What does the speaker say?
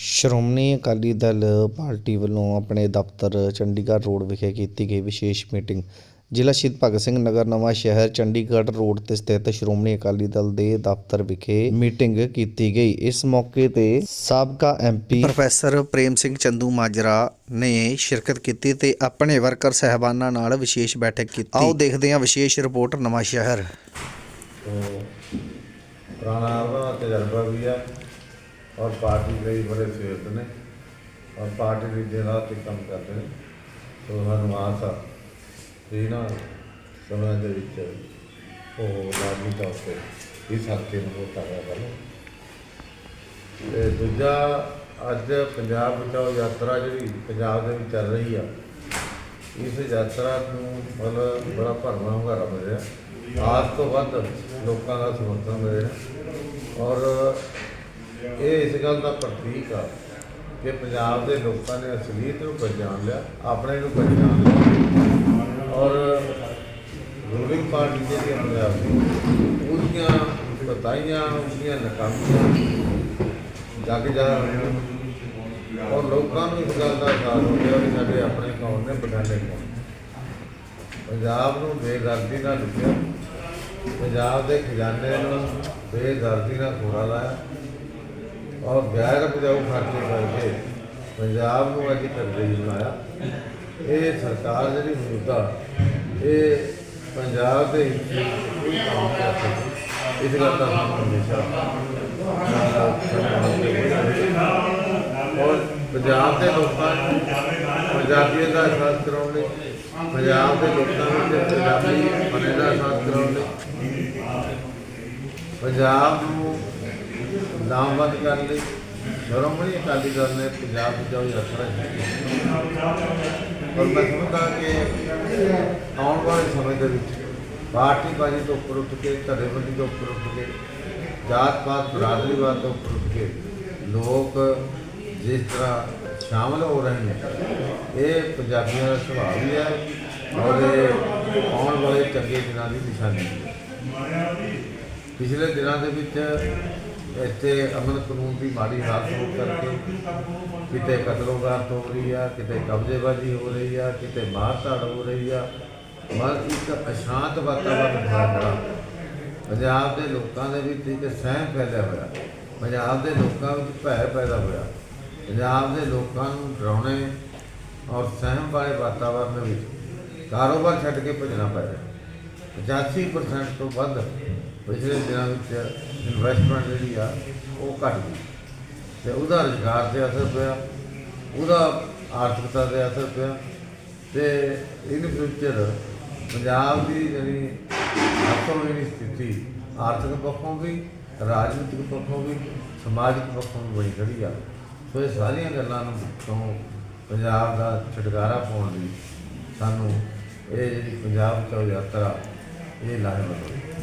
Shiromani Akali Dal party ਵੱਲੋਂ ਆਪਣੇ ਦਫ਼ਤਰ ਚੰਡੀਗੜ੍ਹ ਰੋਡ ਵਿਖੇ ਕੀਤੀ ਗਈ ਵਿਸ਼ੇਸ਼ ਮੀਟਿੰਗ। ਜ਼ਿਲ੍ਹਾ ਸ਼ਹੀਦ ਭਗਤ ਸਿੰਘ ਨਗਰ ਨਵਾਂ ਸ਼ਹਿਰ ਚੰਡੀਗੜ੍ਹ ਰੋਡ ਤੇ ਸਥਿਤ ਸ਼੍ਰੋਮਣੀ ਅਕਾਲੀ ਦਲ ਦੇ ਦਫ਼ਤਰ ਵਿਖੇ ਮੀਟਿੰਗ ਕੀਤੀ ਗਈ। ਇਸ ਮੌਕੇ ਤੇ ਸਾਬਕਾ ਐਮਪੀ ਪ੍ਰੋਫੈਸਰ ਪ੍ਰੇਮ ਸਿੰਘ ਚੰਦੂ ਮਾਜਰਾ ਨੇ ਸ਼ਿਰਕਤ ਕੀਤੀ ਤੇ ਆਪਣੇ ਵਰਕਰ ਸਹਿਬਾਨਾਂ ਨਾਲ ਵਿਸ਼ੇਸ਼ ਬੈਠਕ ਕੀਤੀ। ਆਓ ਦੇਖਦੇ ਹਾਂ ਵਿਸ਼ੇਸ਼ ਰਿਪੋਰਟ ਨਵਾਂ ਸ਼ਹਿਰ। ਪੁਰਾਣਾ ਤਜਰਬਾ ਵੀ ਆ। ਔਰ ਪਾਰਟੀ ਲਈ ਬੜੇ ਸੇਵਕ ਨੇ। ਔਰ ਪਾਰਟੀ ਦੇ ਦਿਨ 'ਤੇ ਕੰਮ ਕਰਦੇ ਨੇ। ਸੋ ਸਾਨੂੰ ਆਸ ਆ ਤੇ ਇਹਨਾਂ ਸਮਿਆਂ ਦੇ ਵਿੱਚ ਉਹ ਲਾਗੀ ਤੌਰ ਤੇ ਇਸ ਹਲਕੇ ਨੂੰ ਹੋਤਾ ਗਿਆ ਵੱਲੋਂ ਤੇ ਦੂਜਾ, ਅੱਜ ਪੰਜਾਬ ਬਚਾਓ ਯਾਤਰਾ ਜਿਹੜੀ ਪੰਜਾਬ ਦੇ ਵਿੱਚ ਚੱਲ ਰਹੀ ਆ, ਇਸ ਯਾਤਰਾ ਨੂੰ ਮਤਲਬ ਬੜਾ ਭਰਵਾਂ ਹੁੰਗਾਰਾ ਮਿਲਿਆ ਆਸ ਤੋਂ ਵੱਧ ਲੋਕਾਂ ਦਾ ਸਮਰਥਨ ਮਿਲਿਆ ਔਰ ਇਹ ਇਸ ਗੱਲ ਦਾ ਪ੍ਰਤੀਕ ਆ ਕਿ ਪੰਜਾਬ ਦੇ ਲੋਕਾਂ ਨੇ ਅਸਲੀਅਤ ਨੂੰ ਪਛਾਣ ਲਿਆ, ਆਪਣੇ ਨੂੰ ਪਛਾਣ ਲਿਆ। ਔਰ ਰੂਲਿੰਗ ਪਾਰਟੀ ਜਿਹੜੀ ਪੰਜਾਬ ਦੀ, ਉਹਦੀਆਂ ਬਤਾਈਆਂ ਉਹਦੀਆਂ ਨਕਾਮੀਆਂ ਜਗ ਜਾ ਰਹੀਆਂ ਔਰ ਲੋਕਾਂ ਨੂੰ ਇਸ ਗੱਲ ਦਾ ਅਹਿਸਾਸ ਹੋ ਗਿਆ ਕਿ ਸਾਡੇ ਆਪਣੇ ਕੌਣ ਨੇ ਬਗਾਨੇ ਕੌਣ ਪੰਜਾਬ ਨੂੰ ਬੇਗਰਦੀ ਨਾਲ ਲੁੱਟਿਆ। ਪੰਜਾਬ ਦੇ ਖਜ਼ਾਨੇ ਨੂੰ ਬੇਗਰਦੀ ਨਾਲ ਖੋਰਾ ਲਾਇਆ। ਔਰ ਗੈਰ ਉਪਜਾਊ ਖਰਚੇ ਕਰਕੇ ਪੰਜਾਬ ਨੂੰ ਅੱਜ ਤਰਜੀਹ ਬਣਾਇਆ। ਇਹ ਸਰਕਾਰ ਜਿਹੜੀ ਮੌਜੂਦਾ ਇਹ ਪੰਜਾਬ ਦੇ ਵਿੱਚ ਕੋਈ ਕੰਮ ਕਰ ਸਕਦੀ। ਇਸ ਗੱਲ ਦਾ ਹਮੇਸ਼ਾ ਔਰ ਪੰਜਾਬ ਦੇ ਲੋਕਾਂ ਨੂੰ ਪੰਜਾਬੀਅਤ ਦਾ ਅਹਿਸਾਸ ਕਰਾਉਣ ਲਈ, ਪੰਜਾਬ ਦੇ ਲੋਕਾਂ ਵਿੱਚ ਪੰਜਾਬੀ ਬਣੇ ਦਾ ਅਹਿਸਾਸ ਕਰਾਉਣ ਲਈ, ਪੰਜਾਬ ਨੂੰ ਨਾਮਵੰਦ ਕਰਨ ਲਈ ਸ਼੍ਰੋਮਣੀ ਅਕਾਲੀ ਦਲ ਨੇ ਪੰਜਾਬ ਵਿੱਚ ਜੋ ਯਾਤਰਾ ਕੀਤੀ ਔਰ ਮੈਂ ਸਮਝਦਾ ਕਿ ਆਉਣ ਵਾਲੇ ਸਮੇਂ ਦੇ ਵਿੱਚ ਪਾਰਟੀ ਬਾਜੀ ਤੋਂ ਉੱਪਰ ਉੱਠ ਕੇ, ਧੜੇਬੰਦੀ ਤੋਂ ਉੱਪਰ ਉੱਠ ਕੇ ਜਾਤ ਪਾਤ ਬਰਾਦਰੀਵਾਦ ਤੋਂ ਉੱਪਰ ਉੱਠ ਕੇ ਲੋਕ ਜਿਸ ਤਰ੍ਹਾਂ ਸ਼ਾਮਲ ਹੋ ਰਹੇ ਨੇ, ਇਹ ਪੰਜਾਬੀਆਂ ਦਾ ਸੁਭਾਅ ਵੀ ਹੈ ਔਰ ਇਹ ਆਉਣ ਵਾਲੇ ਚੰਗੇ ਦਿਨਾਂ ਦੀ ਨਿਸ਼ਾਨੀ ਹੈ। ਪਿਛਲੇ ਦਿਨਾਂ ਦੇ ਵਿੱਚ ਇੱਥੇ ਅਮਨ ਕਾਨੂੰਨ ਦੀ ਮਾੜੀ ਹਾਲਤ ਹੋ ਕਰਕੇ ਕਿਤੇ ਕਤਲੋਗਾਰਤ ਹੋ ਰਹੀ ਆ, ਕਿਤੇ ਕਬਜ਼ੇਬਾਜ਼ੀ ਹੋ ਰਹੀ ਆ, ਕਿਤੇ ਮਾਰਧਾੜ ਹੋ ਰਹੀ ਆ। ਮਰ ਇੱਕ ਅਸ਼ਾਂਤ ਵਾਤਾਵਰਨ ਬਣਾ ਪੰਜਾਬ ਦੇ ਲੋਕਾਂ ਦੇ ਵਿੱਚ ਇੱਕ ਸਹਿਮ ਫੈਲਿਆ ਹੋਇਆ। ਪੰਜਾਬ ਦੇ ਲੋਕਾਂ ਵਿੱਚ ਭੈ ਪੈਦਾ ਹੋਇਆ। ਪੰਜਾਬ ਦੇ ਲੋਕਾਂ ਨੂੰ ਡਰਾਉਣੇ ਔਰ ਸਹਿਮ ਵਾਲੇ ਵਾਤਾਵਰਨ ਵਿੱਚ ਕਾਰੋਬਾਰ ਛੱਡ ਕੇ ਭੱਜਣਾ ਪੈ ਰਿਹਾ। 85% ਤੋਂ ਵੱਧ ਪਿਛਲੇ ਦਿਨਾਂ ਵਿੱਚ ਇਨਵੈਸਟਮੈਂਟ ਜਿਹੜੀ ਆ, ਉਹ ਘਟ ਗਈ। ਤੇ ਉਹਦਾ ਰੁਜ਼ਗਾਰ ਤੇ ਅਸਰ ਪਿਆ, ਉਹਦਾ ਆਰਥਿਕਤਾ ਤੇ ਅਸਰ ਪਿਆ, ਤੇ ਇਨ ਫਿਊਚਰ ਪੰਜਾਬ ਦੀ ਜਿਹੜੀ ਅਸਲ ਸਥਿਤੀ, ਆਰਥਿਕ ਪੱਖੋਂ ਵੀ, ਰਾਜਨੀਤਿਕ ਪੱਖੋਂ ਵੀ, ਸਮਾਜਿਕ ਪੱਖੋਂ ਵੀ ਬਣੀ ਖੜੀ ਆ। ਸੋ ਇਹ ਸਾਰੀਆਂ ਗੱਲਾਂ ਨੂੰ ਤੋਂ ਪੰਜਾਬ ਦਾ ਛੁਟਕਾਰਾ ਪਾਉਣ ਲਈ ਸਾਨੂੰ ਇਹ ਜਿਹੜੀ ਪੰਜਾਬ ਚੋਂ ਯਾਤਰਾ, ਇਹ ਲਾਹੇਵੰਦ ਹੋਈ।